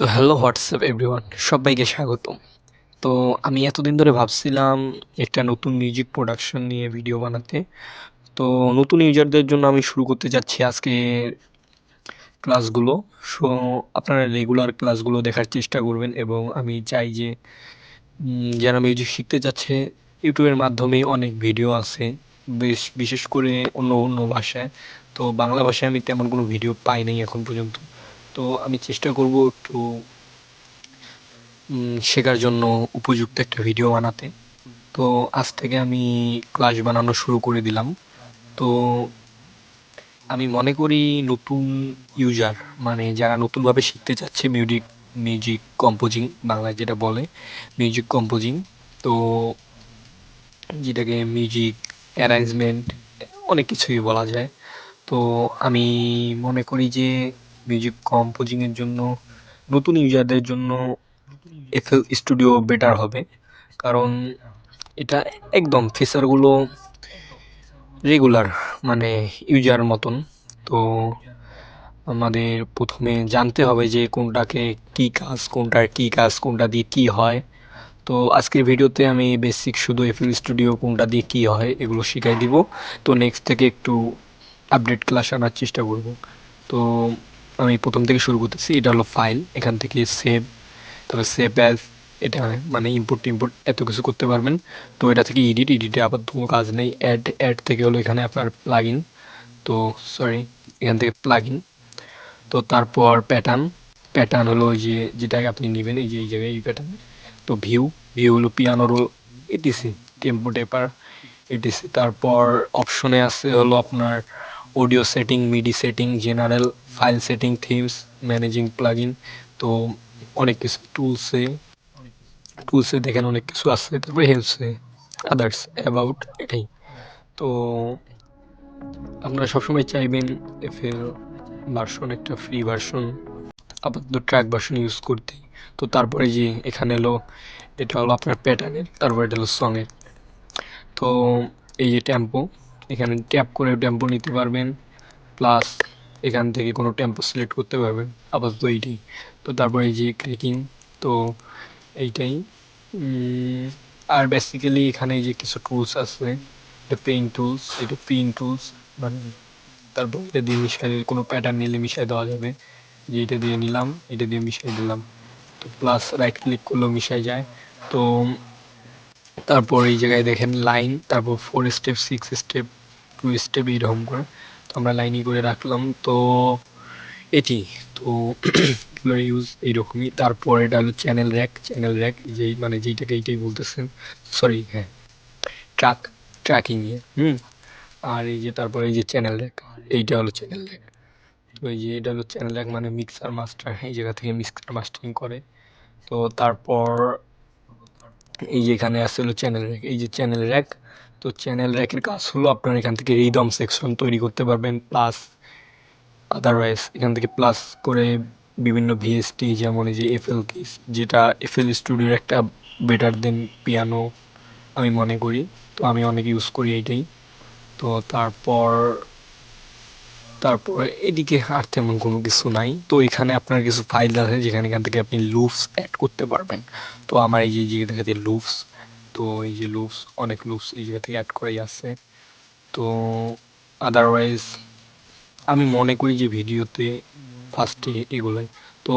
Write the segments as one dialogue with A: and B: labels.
A: তো hello WhatsApp everyone সবাইকে স্বাগতম। তো আমি এতদিন ধরে ভাবছিলাম একটা নতুন মিউজিক প্রোডাকশন নিয়ে ভিডিও বানাতে। তো নতুন ইউজারদের জন্য আমি শুরু করতে যাচ্ছি আজকে ক্লাসগুলো সো আপনারা রেগুলার ক্লাসগুলো দেখার চেষ্টা করবেন এবং আমি চাই যে যারা মিউজিক শিখতে যাচ্ছে, ইউটিউবের মাধ্যমে অনেক ভিডিও আছে। বেশ, বিশেষ করে অন্য অন্য ভাষায়। তো বাংলা ভাষায় আমি তেমন কোনো ভিডিও পাই নাই এখন পর্যন্ত। তো আমি চেষ্টা করব একটু শেখার জন্য উপযুক্ত একটা ভিডিও বানাতে। তো আজ থেকে আমি ক্লাস বানানো শুরু করে দিলাম। তো আমি মনে করি নতুন ইউজার মানে যারা নতুনভাবে শিখতে চাচ্ছে মিউজিক মিউজিক কম্পোজিং বাংলায় যেটা বলে মিউজিক কম্পোজিং তো যেটাকে মিউজিক অ্যারেঞ্জমেন্ট অনেক কিছুই বলা যায়। তো আমি মনে করি যে মিউজিক কম্পোজিংয়ের জন্য, নতুন ইউজারদের জন্য এফএল স্টুডিও বেটার হবে। কারণ এটা একদম ফিচারগুলো রেগুলার মানে ইউজার মতন। তো আমাদের প্রথমে জানতে হবে যে কোনটাকে কী কাজ, কোনটার কী কাজ, কোনটা দিয়ে কী হয়। তো আজকের ভিডিওতে আমি বেসিক শুধু এফএল স্টুডিও কোনটা দিয়ে কী হয় এগুলো শিখাই দিব। তো নেক্সট থেকে একটু আপডেট ক্লাস আনার চেষ্টা করব। তো আমি প্রথম থেকে শুরু করতেছি, এটা হলো ফাইল এখান থেকে সেভ তারপর সেভ অ্যাজ এটা মানে ইম্পোর্ট টিম্পোর্ট এত কিছু করতে পারবেন। তো এটা থেকে এডিট এডিটে আবার কোনো কাজ নেই। অ্যাড অ্যাড থেকে হলো এখানে আপনার প্লাগ তো সরি এখান থেকে প্লাগ তো তারপর প্যাটার্ন প্যাটার্ন হলো যে যেটাকে আপনি নেবেন, এই যে, এই জায়গায় এই প্যাটার্ন তো ভিউ ভিউ হলো পিয়ানোর এটিসি টেম্পো টেপার এটিসি তারপর অপশনে আছে হলো আপনার audio setting MIDI setting general file setting themes managing plugin তো অনেক কিছু টুলসে টুলসে দেখেন অনেক কিছু আছে, তারপরে হেল্পসে আদার্স অ্যাবাউট এটাই। তো আপনারা সবসময় চাইবেন এফএল ভার্সন একটা ফ্রি ভার্সন আপাতত ট্র্যাক ভার্সন ইউজ করতে। তো তারপরে যে এখানে হলো এটা হলো আপনার প্যাটার্নের তারপর এটা হলো সঙের তো এই যে টেম্পো এখানে ট্যাপ করে টেম্পো নিতে পারবেন প্লাস এখান থেকে কোনো টেম্পো সিলেক্ট করতে পারবেন, আপাতত এইটাই। তো তারপরে এই যে ক্লিকিং তো এইটাই। আর বেসিক্যালি এখানে যে কিছু টুলস আছে এটা পেইন্ট টুলস এটা পিন টুলস মানে তারপর এটা দিয়ে মিশাই কোনো প্যাটার্ন নিলে মিশাই দেওয়া যাবে। যে এটা দিয়ে নিলাম, এটা দিয়ে মিশাই দিলাম। তো প্লাস রাইট ক্লিক করলেও মিশাই যায়। তো তারপর এই জায়গায় দেখেন লাইন তারপর four step six step two step এইরকম করে। তো আমরা লাইনই করে রাখলাম। তো এটি, তো এগুলোর ইউজ এইরকমই। তারপর এটা হলো চ্যানেল র্যাক চ্যানেল র্যাক যেই মানে যেইটাকে এইটাই বলতেছেন। সরি হ্যাঁ। ট্রাক ট্র্যাকিং ইয়ে হুম। আর এই যে তারপরে এই যে চ্যানেল র্যাক এইটা হলো চ্যানেল র্যাক তো এই যে এটা হলো চ্যানেল র্যাক মানে মিক্সার মাস্টার এই জায়গা থেকে মিক্সার মাস্টারিং করে। তো তারপর এই যে এখানে আছে হলো চ্যানেল র্যাক এই যে চ্যানেল র্যাক তো চ্যানেল র্যাকের কাজ হলো আপনার এখান থেকে রিদম সেকশন তৈরি করতে পারবেন প্লাস আদারওয়াইজ এখান থেকে প্লাস করে বিভিন্ন ভিএসটি যেমন এই যে এফএল কিস যেটা এফএল স্টুডিওর একটা বেটার দেন পিয়ানো আমি মনে করি। তো আমি অনেক ইউজ করি এইটাই। তো তারপর তারপর এদিকে আর তেমন কোনো কিছু নাই। তো এখানে আপনার কিছু ফাইল আছে যেখানে এখান থেকে আপনি লুপস অ্যাড করতে পারবেন। তো আমার এই যে জায়গা থেকে লুপস তো এই যে লুপস অনেক লুপস এই জায়গা থেকে অ্যাড করাই আছে। তো আদারওয়াইজ আমি মনে করি যে ভিডিওতে ফার্স্টে এগুলোই। তো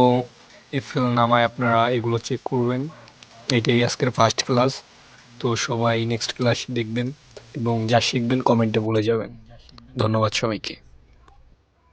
A: এফএল নামায় আপনারা এগুলো চেক করবেন। এটাই আজকের ফার্স্ট ক্লাস তো সবাই নেক্সট ক্লাস দেখবেন এবং যা শিখবেন কমেন্টে বলে যাবেন। ধন্যবাদ সবাইকে।